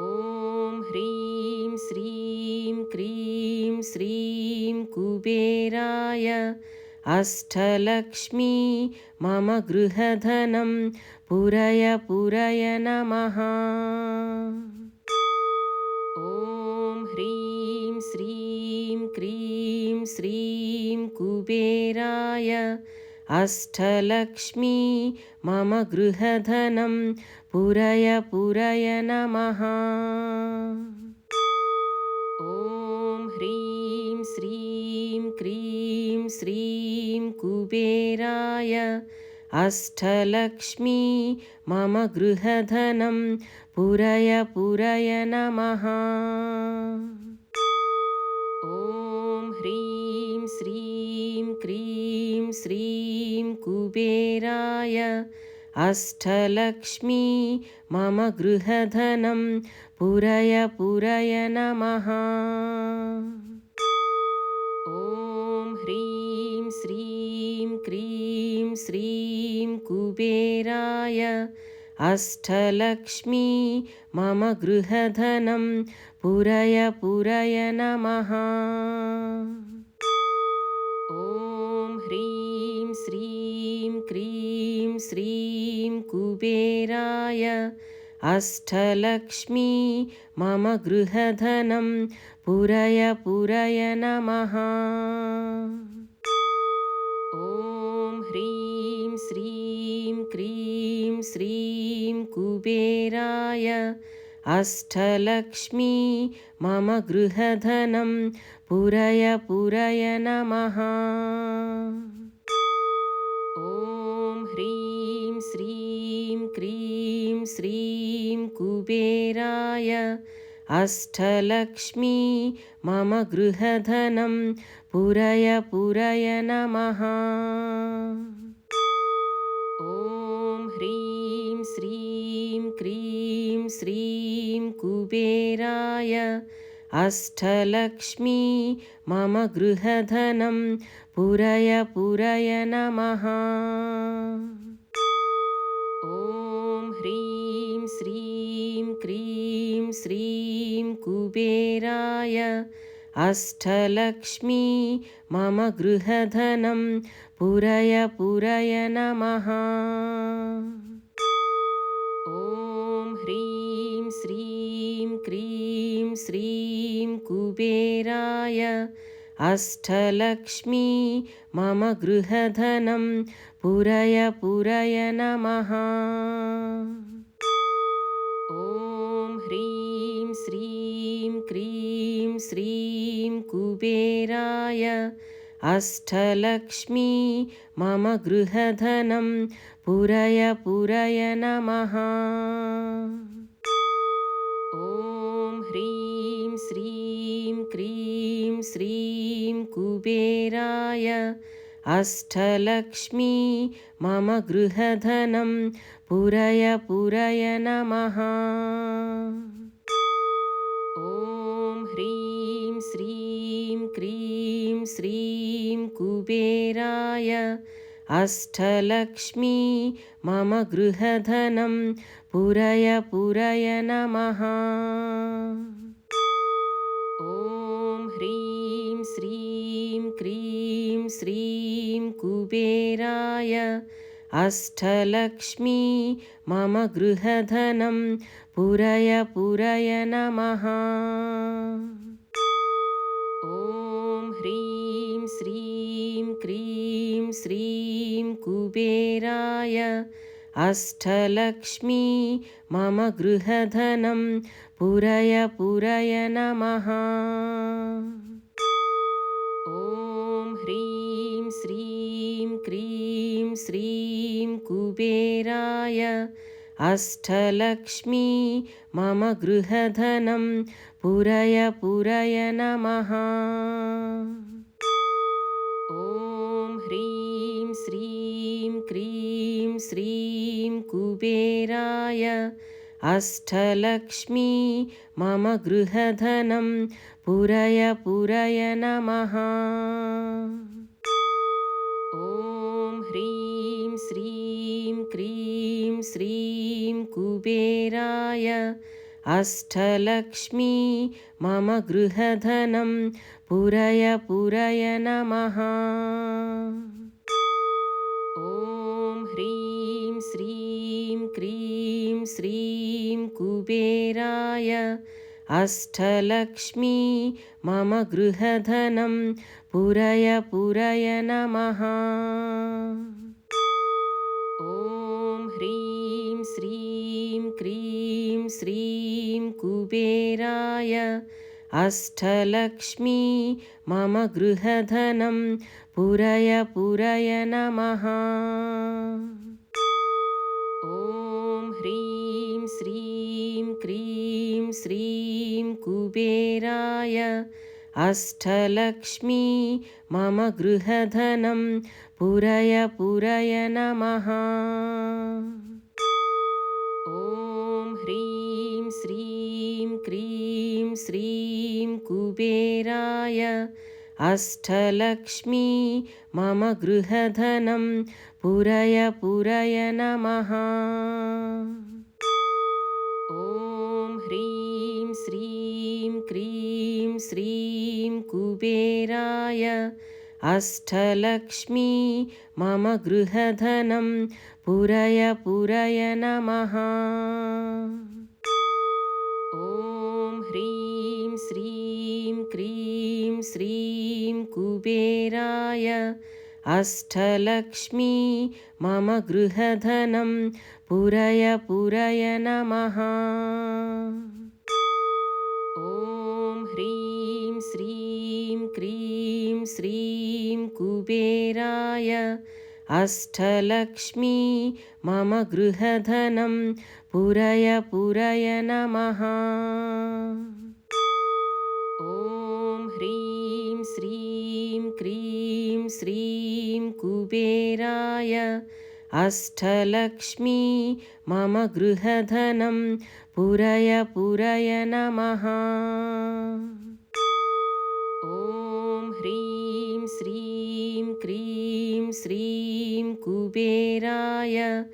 ॐ ह्रीं श्रीं क्रीं श्रीं कुबेराय अष्टलक्ष्मी मम गृहधनं पुरय पुरय नमः। ॐ ह्रीं श्रीं क्रीं श्रीं कुबेराय अष्टलक्ष्मी मम गृहधनं पुरय पुरय नमः। ॐ ह्रीं श्रीं क्रीं श्रीं कुबेराय अष्टलक्ष्मी मम गृहधनं पुरय पुरय नमः। ॐ ह्रीं श्रीं क्रीं श्रीं कुबेराय। अष्टलक्ष्मी मम गृहधनं पुरय पुरय नमः। ॐ ह्रीं श्रीं क्रीं श्रीं कुबेराय। अष्टलक्ष्मी मम गृहधनं पुरय पुरय नमः श्रीं कुबेराय अष्टलक्ष्मी मम गृहधनं पुरय पुरय नमः। ॐ ह्रीं श्रीं क्रीं श्रीं कुबेराय अष्टलक्ष्मी मम गृहधनं पुरय पुरय नमः श्रीं क्रीं श्रीं कुबेराय अष्टलक्ष्मी मम गृहधनं पुरय पुरय नमः। ॐ ह्रीं श्रीं क्रीं श्रीं कुबेराय अष्टलक्ष्मी मम गृहधनं पुरय पुरय नमः ॐ ह्रीं श्रीं क्रीं श्रीं कुबेराय अष्टलक्ष्मी मम गृहधनं पुरय पुरय नमः। ॐ ह्रीं श्रीं क्रीं श्रीं कुबेराय अष्टलक्ष्मी मम गृहधनं पुरय पुरय नमः। ॐ ह्रीं श्रीं क्रीं श्रीं कुबेराय अष्टलक्ष्मी मम गृहधनं पुरय पुरय नमः। ॐ ह्रीं श्रीं क्रीं श्रीं कुबेराय अष्टलक्ष्मी मम गृहधनं पुरय पुरय नमः। ॐ ह्रीं श्रीं क्रीं श्रीं कुबेराय अष्टलक्ष्मी मम गृहधनं पुरय पुरय नमः श्रीं क्रीं श्रीं कुबेराय अष्टलक्ष्मी मम गृहधनं पुरय पुरय नमः। ॐ ह्रीं श्रीं क्रीं श्रीं कुबेराय अष्टलक्ष्मी मम गृहधनं पुरय पुरय नमः ॐ ह्रीं श्रीं क्रीं श्रीं कुबेराय अष्टलक्ष्मी मम गृहधनं पुरय पुरय नमः। ॐ ह्रीं श्रीं क्रीं श्रीं कुबेराय अष्टलक्ष्मी मम गृहधनं पुरय पुरय नमः। ॐ ह्रीं श्रीं क्रीं श्रीं कुबेराय अष्टलक्ष्मी मम गृहधनं पुरय पुरय नमः। ॐ ह्रीं श्रीं क्रीं श्रीं कुबेराय अष्टलक्ष्मी मम गृहधनं पुरय पुरय नमः। ॐ ह्रीं श्रीं क्रीं श्रीं कुबेराय अष्टलक्ष्मी मम गृहधनं पुरय पुरय नमः। ॐ ह्रीं श्रीं क्रीं श्रीं कुबेराय अष्टलक्ष्मी मम गृहधनं पुरय पुरय नमः। ॐ ह्रीं श्रीं क्रीं श्रीं कुबेराय अष्टलक्ष्मी मम गृहधनं पुरय पुरय नमः। ॐ श्रीं क्रीं श्रीं कुबेराय अष्टलक्ष्मी मम गृहधनं पुरय पुरय नमः। ॐ ह्रीं श्रीं क्रीं श्रीं कुबेराय अष्टलक्ष्मी मम गृहधनं पुरय पुरय नमः क्रीं श्रीं कुबेराय अष्टलक्ष्मी मम गृहधनं पुरय पुरय नमः। ॐ ह्रीं श्रीं क्रीं श्रीं कुबेराय अष्टलक्ष्मी मम गृहधनं पुरय पुरय नमः कुबेराय।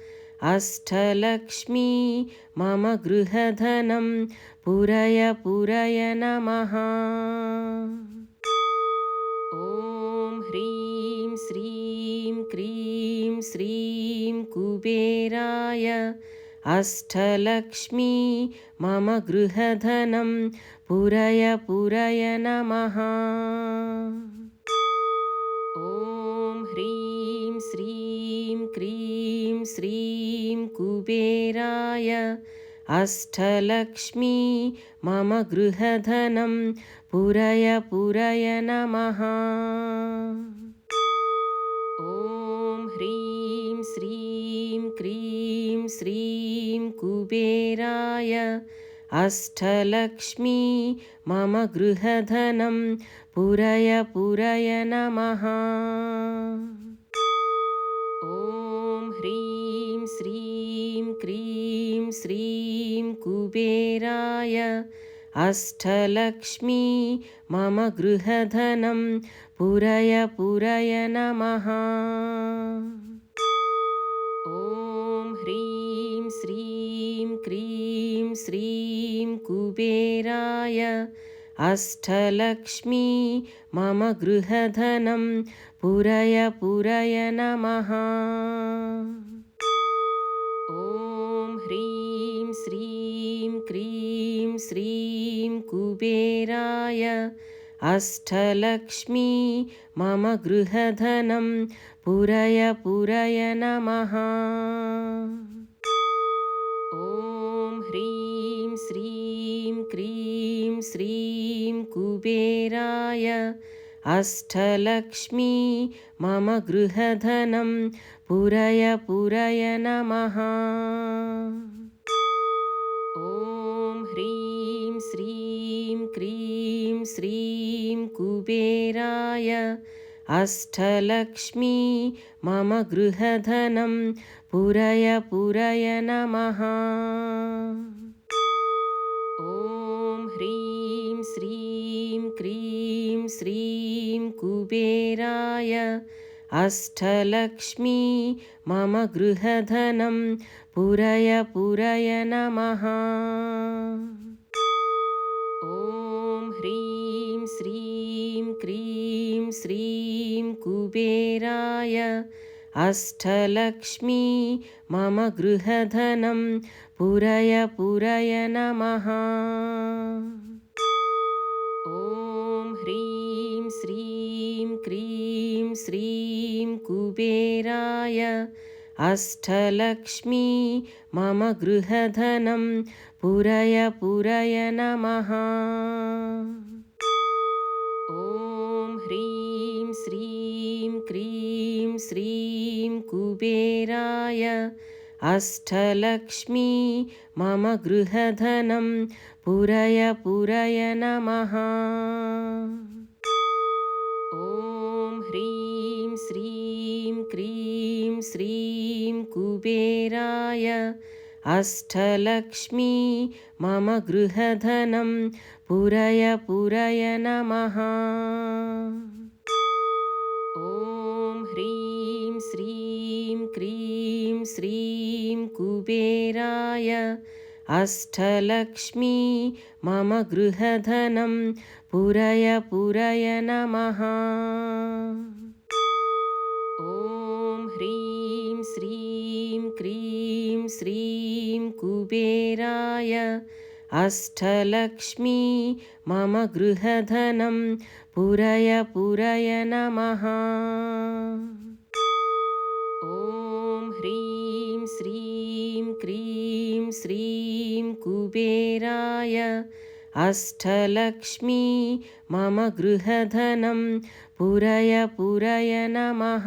अष्टलक्ष्मी, मम गृहधनं पुरय पुरय नमः। ॐ ह्रीं श्रीं क्रीं श्रीं कुबेराय। अष्टलक्ष्मी, मम गृहधनं पुरय पुरय नमः। कुबेराय। अष्टलक्ष्मी मम गृहधनं पुरय पुरय नमः। ॐ ह्रीं श्रीं क्रीं श्रीं कुबेराय। अष्टलक्ष्मी मम गृहधनं पुरय पुरय नमः क्रीं श्रीं कुबेराय अष्टलक्ष्मी मम गृहधनं पुरय पुरय नमः। ॐ ह्रीं श्रीं क्रीं श्रीं कुबेराय अष्टलक्ष्मी मम गृहधनं पुरय पुरय नमः। ॐ श्रीं क्रीं श्रीं कुबेराय अष्टलक्ष्मी मम गृहधनं पुरय पुरय नमः। ॐ ह्रीं श्रीं क्रीं श्रीं कुबेराय अष्टलक्ष्मी मम गृहधनं पुरय पुरय नमः क्रीं श्रीं कुबेराय अष्टलक्ष्मी मम गृहधनं पुरय पुरय नमः। ॐ ह्रीं श्रीं क्रीं श्रीं कुबेराय अष्टलक्ष्मी मम गृहधनं पुरय पुरय नमः अष्टलक्ष्मी मम गृहधनं पुरय पुरय नमः। ॐ ह्रीं श्रीं क्रीं श्रीं कुबेराय अष्टलक्ष्मी मम गृहधनं पुरय पुरय नमः। ॐ ह्रीं श्रीं क्रीं श्रीं कुबेराय अष्टलक्ष्मी मम गृहधनं पुरय पुरय नमः। ॐ ह्रीं श्रीं क्रीं श्रीं कुबेराय अष्टलक्ष्मी मम गृहधनं पुरय पुरय नमः क्रीं श्रीं कुबेराय अष्टलक्ष्मी मम गृहधनं पुरय पुरय नमः। ॐ ह्रीं श्रीं क्रीं श्रीं कुबेराय अष्टलक्ष्मी मम गृहधनं पुरय पुरय नमः श्रीं कुबेराय अष्टलक्ष्मी मम गृहधनं पुरय पुरय नमः।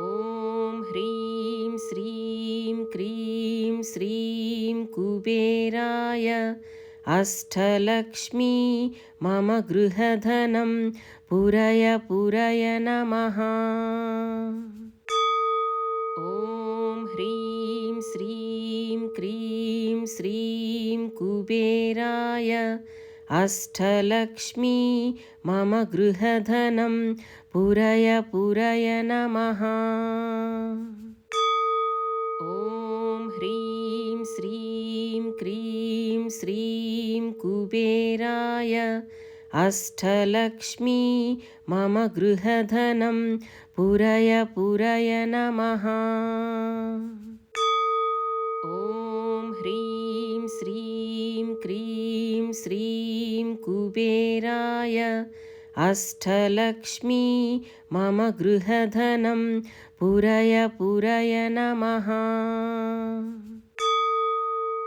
ॐ ह्रीं श्रीं क्रीं श्रीं कुबेराय अष्टलक्ष्मी मम गृहधनं पुरय पुरय नमः क्रीं श्रीं कुबेराय अष्टलक्ष्मी मम गृहधनं पुरय पुरय नमः। ॐ ह्रीं श्रीं क्रीं श्रीं कुबेराय अष्टलक्ष्मी मम गृहधनं पुरय पुरय नमः। ॐ श्रीं क्रीं श्रीं कुबेराय अष्टलक्ष्मी मम गृहधनं पुरय पुरय नमः।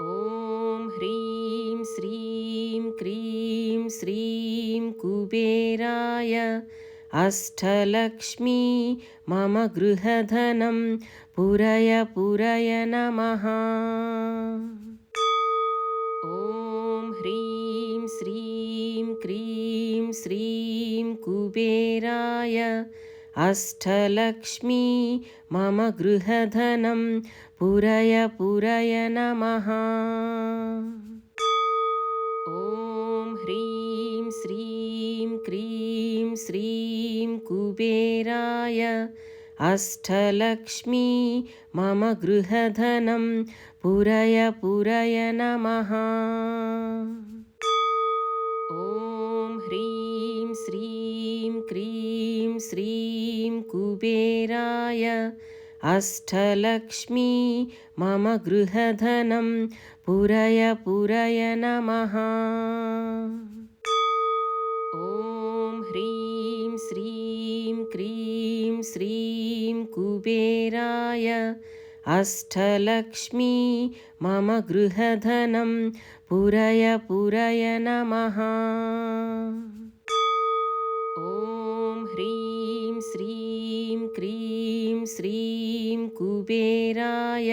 ॐ ह्रीं श्रीं क्रीं श्रीं कुबेराय अष्टलक्ष्मी मम गृहधनं पुरय पुरय नमः क्रीं श्रीं कुबेराय अष्टलक्ष्मी मम गृहधनं पुरय पुरय नमः। ॐ ह्रीं श्रीं क्रीं श्रीं कुबेराय अष्टलक्ष्मी मम गृहधनं पुरय पुरय नमः क्रीं श्रीं कुबेराय अष्टलक्ष्मी मम गृहधनं पुरय पुरय नमः। ॐ ह्रीं श्रीं क्रीं श्रीं कुबेराय अष्टलक्ष्मी मम गृहधनं पुरय पुरय नमः क्रीं श्रीं कुबेराय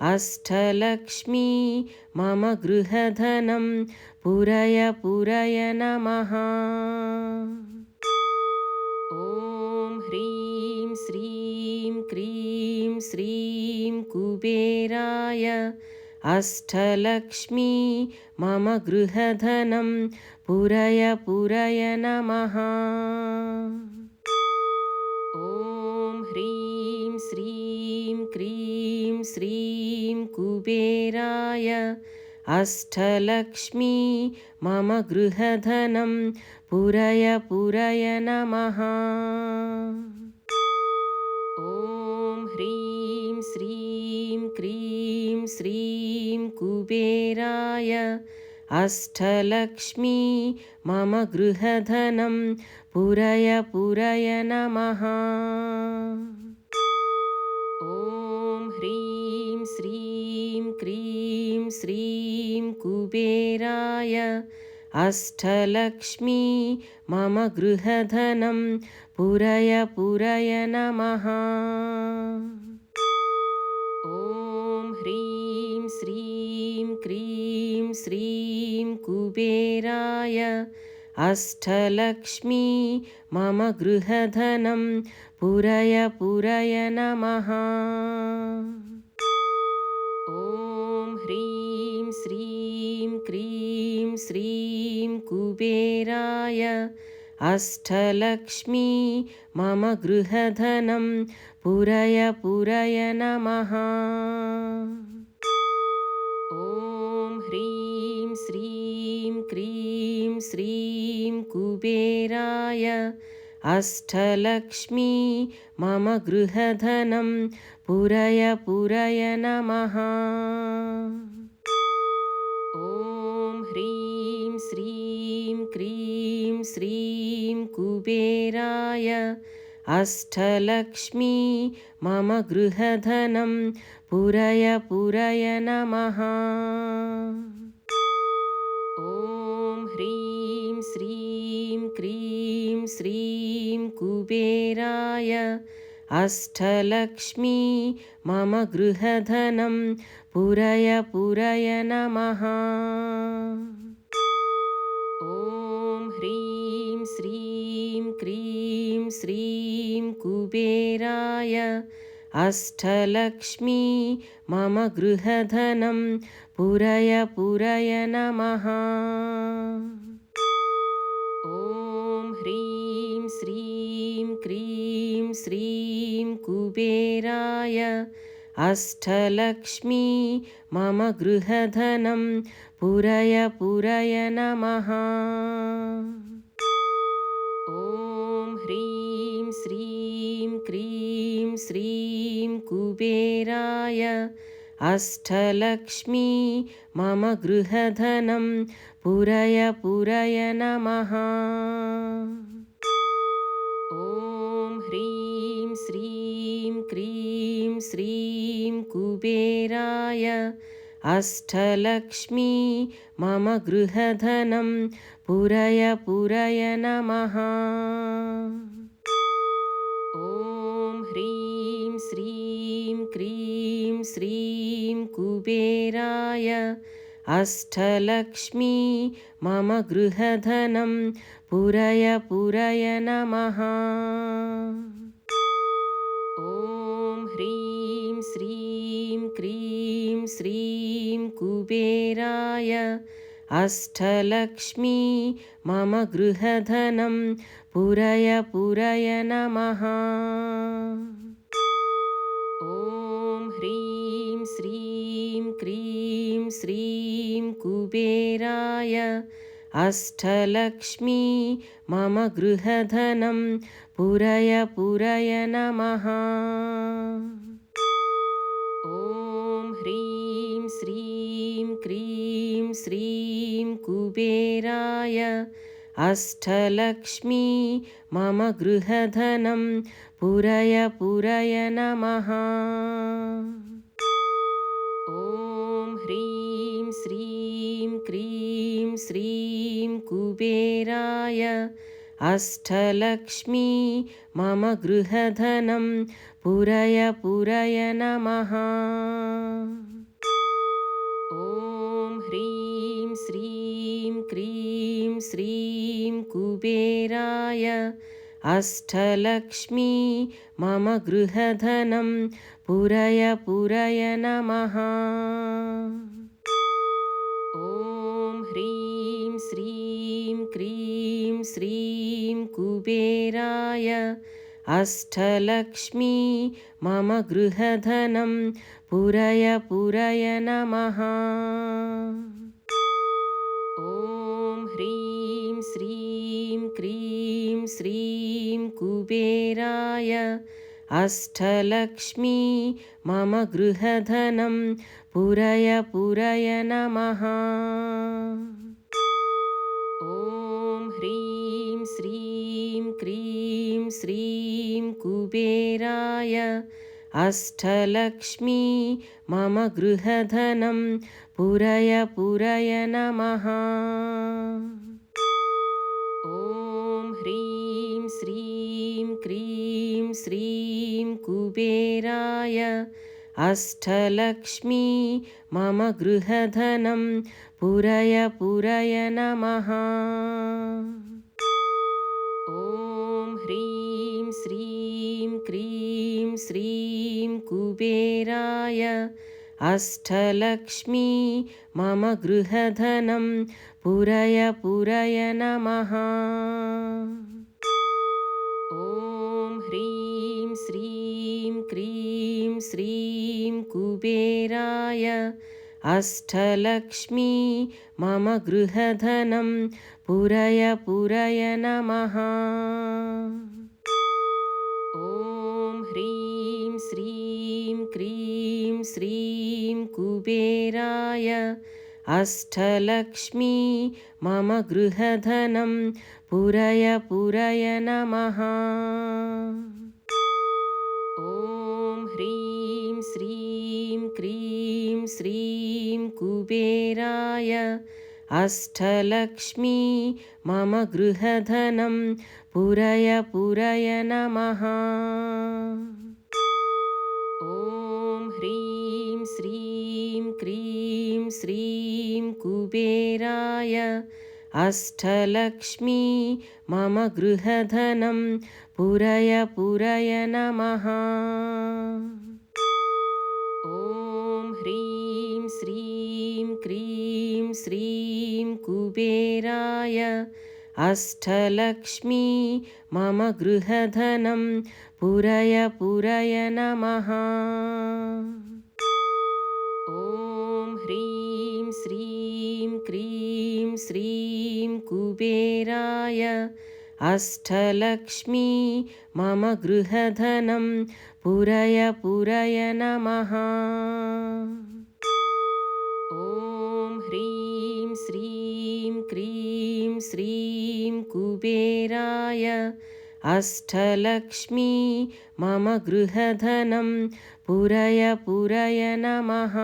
अष्टलक्ष्मी मम गृहधनं पुरय पुरय नमः। ॐ ह्रीं श्रीं क्रीं श्रीं कुबेराय अष्टलक्ष्मी मम गृहधनं पुरय पुरय नमः कुबेराय। अष्टलक्ष्मी मम गृहधनं पुरय पुरय नमः। ॐ ह्रीं श्रीं क्रीं श्रीं कुबेराय। अष्टलक्ष्मी मम गृहधनं पुरय पुरय नमः क्रीं श्रीं कुबेराय अष्टलक्ष्मी मम गृहधनं पुरय पुरय नमः। ॐ ह्रीं श्रीं क्रीं श्रीं कुबेराय अष्टलक्ष्मी मम गृहधनं पुरय पुरय नमः क्रीं श्रीं कुबेराय अष्टलक्ष्मी मम गृहधनं पुरय पुरय नमः। ॐ ह्रीं श्रीं क्रीं श्रीं कुबेराय अष्टलक्ष्मी मम गृहधनं पुरय पुरय नमः श्रीं क्रीं श्रीं कुबेराय अष्टलक्ष्मी मम गृहधनं पुरय पुरय नमः। ॐ ह्रीं श्रीं क्रीं श्रीं कुबेराय अष्टलक्ष्मी मम गृहधनं पुरय पुरय नमः श्रीं क्रीं श्रीं कुबेराय अष्टलक्ष्मी मम गृहधनं पुरय पुरय नमः। ॐ ह्रीं श्रीं क्रीं श्रीं कुबेराय अष्टलक्ष्मी मम गृहधनं पुरय पुरय कुबेराय। अष्टलक्ष्मी मम गृहधनं पुरय पुरय नमः। ॐ ह्रीं श्रीं क्रीं श्रीं कुबेराय। अष्टलक्ष्मी मम गृहधनं पुरय पुरय नमः श्रीं कुबेराय अष्टलक्ष्मी मम गृहधनं पुरय पुरय नमः। ॐ ह्रीं श्रीं क्रीं श्रीं कुबेराय अष्टलक्ष्मी मम गृहधनं पुरय पुरय नमः क्रीं श्रीं कुबेराय अष्टलक्ष्मी मम गृहधनं पुरय पुरय नमः। ॐ ह्रीं श्रीं क्रीं श्रीं कुबेराय अष्टलक्ष्मी मम गृहधनं पुरय पुरय नमः क्रीं श्रीं कुबेराय अष्टलक्ष्मी मम गृहधनं पुरय पुरय नमः। ॐ ह्रीं श्रीं क्रीं श्रीं कुबेराय अष्टलक्ष्मी मम गृहधनं पुरय पुरय नमः क्रीं श्रीं कुबेराय अष्टलक्ष्मी मम गृहधनं पुरय पुरय नमः। ॐ ह्रीं श्रीं क्रीं श्रीं कुबेराय अष्टलक्ष्मी मम गृहधनं पुरय पुरय नमः क्रीं श्रीं कुबेराय अष्टलक्ष्मी मम गृहधनं पुरय पुरय नमः। ॐ ह्रीं श्रीं क्रीं श्रीं कुबेराय अष्टलक्ष्मी मम गृहधनं पुरय पुरय नमः श्रीं कुबेराय अष्टलक्ष्मी मम गृहधनं पुरय पुरय नमः। ॐ ह्रीं श्रीं क्रीं श्रीं कुबेराय अष्टलक्ष्मी मम गृहधनं पुरय पुरय नमः क्रीं श्रीं कुबेराय अष्टलक्ष्मी मम गृहधनं पुरय पुरय नमः। ॐ ह्रीं श्रीं क्रीं श्रीं कुबेराय अष्टलक्ष्मी मम गृहधनं पुरय पुरय नमः ॐ ह्रीं श्रीं क्रीं श्रीं कुबेराय अष्टलक्ष्मी मम गृहधनं पुरय पुरय नमः। ॐ ह्रीं श्रीं क्रीं श्रीं कुबेराय अष्टलक्ष्मी मम गृहधनं पुरय पुरय नमः। ॐ ह्रीं श्रीं क्रीं श्रीं कुबेराय अष्टलक्ष्मी मम गृहधनं पुरय पुरय नमः। ॐ ह्रीं श्रीं क्रीं श्रीं कुबेराय अष्टलक्ष्मी मम गृहधनं पुरय पुरय नमः।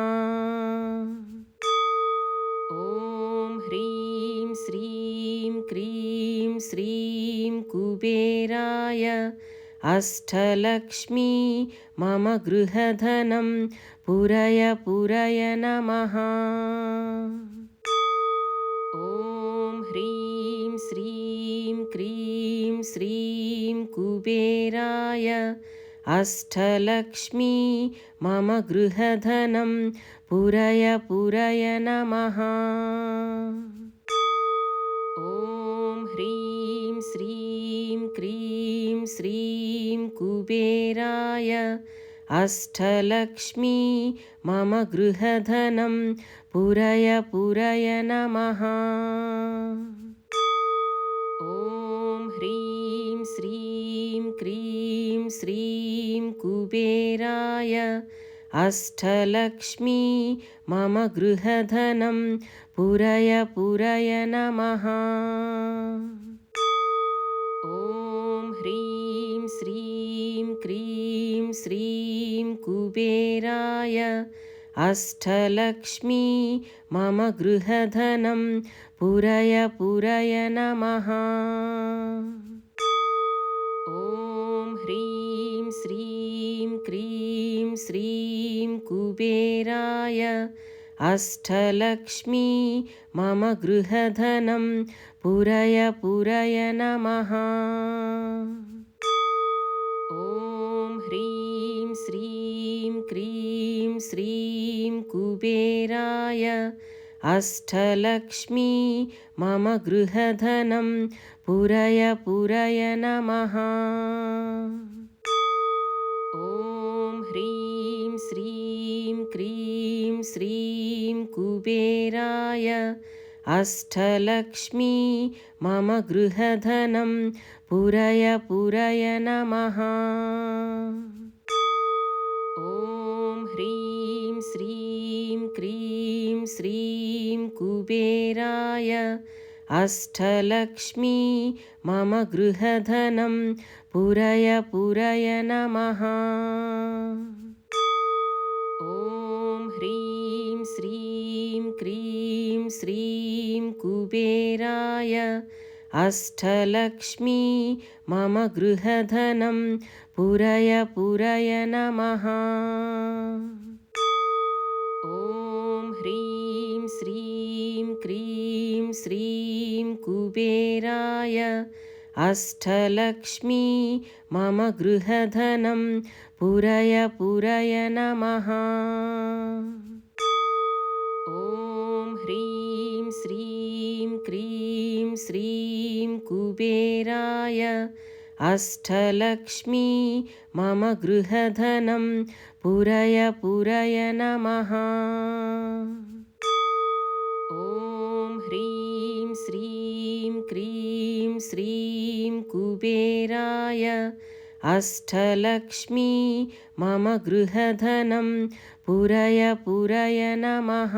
ॐ ह्रीं श्रीं क्रीं श्रीं कुबेराय अष्टलक्ष्मी मम गृहधनं पुरय पुरय नमः। ॐ ह्रीं श्रीं क्रीं श्रीं कुबेराय अष्टलक्ष्मी मम गृहधनं पुरय पुरय नमः। ॐ ह्रीं श्रीं क्रीं श्रीं कुबेराय अष्टलक्ष्मी मम गृहधनं पुरय पुरय नमः। ॐ ह्रीं श्रीं क्रीं श्रीं कुबेराय अष्टलक्ष्मी मम गृहधनं पुरय पुरय नमः। ॐ ह्रीं श्रीं क्रीं श्रीं कुबेराय अष्टलक्ष्मी मम गृहधनं पुरय पुरय नमः क्रीं श्रीं कुबेराय अष्टलक्ष्मी मम गृहधनं पुरय पुरय नमः। ॐ ह्रीं श्रीं क्रीं श्रीं कुबेराय अष्टलक्ष्मी मम गृहधनं पुरय पुरय नमः श्रीं कुबेराय अष्टलक्ष्मी मम गृहधनं पुरय पुरय नमः। ॐ ह्रीं श्रीं क्रीं श्रीं कुबेराय अष्टलक्ष्मी मम गृहधनं पुरय पुरय नमः क्रीं श्रीं कुबेराय अष्टलक्ष्मी मम गृहधनं पुरय पुरय नमः। ॐ ह्रीं श्रीं क्रीं श्रीं कुबेराय अष्टलक्ष्मी मम गृहधनं पुरय पुरय नमः क्रीं श्रीं कुबेराय अष्टलक्ष्मी मम गृहधनं पुरय पुरय नमः। ॐ ह्रीं श्रीं क्रीं श्रीं कुबेराय अष्टलक्ष्मी मम गृहधनं पुरय पुरय नमः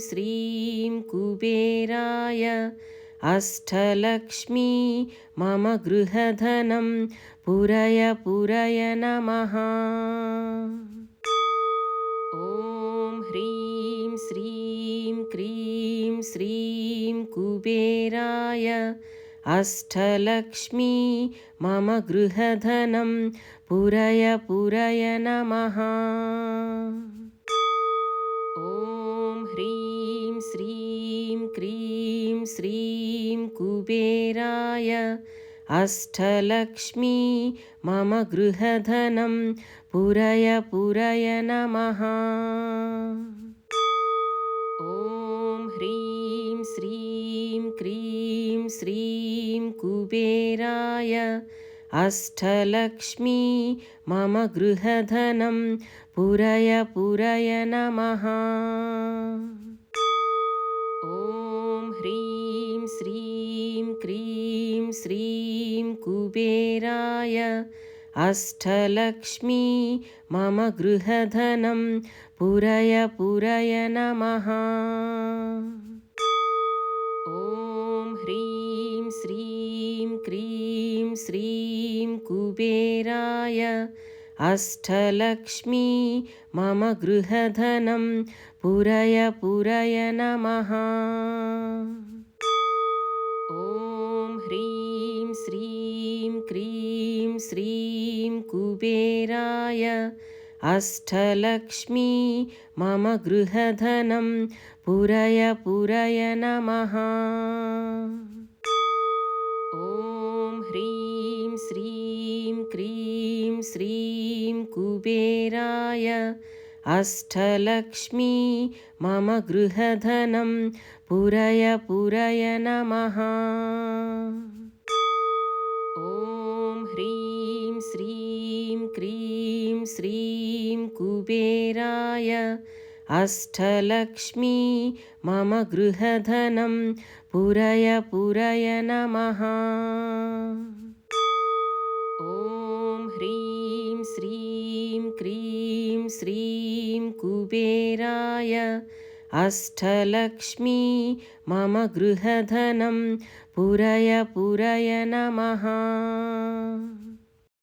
श्रीं कुबेराय अष्टलक्ष्मी मम गृहधनं पुरय पुरय नमः। ॐ ह्रीं श्रीं क्रीं श्रीं कुबेराय अष्टलक्ष्मी मम गृहधनं पुरय पुरय नमः क्रीं श्रीं कुबेराय अष्टलक्ष्मी मम गृहधनं पुरय पुरय नमः। ॐ ह्रीं श्रीं क्रीं श्रीं कुबेराय अष्टलक्ष्मी मम गृहधनं पुरय पुरय नमः क्रीं श्रीं कुबेराय अष्टलक्ष्मी मम गृहधनं पुरय पुरय नमः। ॐ ह्रीं श्रीं क्रीं श्रीं कुबेराय अष्टलक्ष्मी मम गृहधनं पुरय पुरय नमः। ॐ क्रीं श्रीं कुबेराय अष्टलक्ष्मी मम गृहधनं पुरय पुरय नमः। ॐ ह्रीं श्रीं क्रीं श्रीं कुबेराय अष्टलक्ष्मी मम गृहधनं पुरय पुरय नमः क्रीं श्रीं कुबेराय अष्टलक्ष्मी मम गृहधनं पुरय पुरय नमः। ॐ ह्रीं श्रीं क्रीं श्रीं कुबेराय अष्टलक्ष्मी मम गृहधनं पुरय पुरय नमः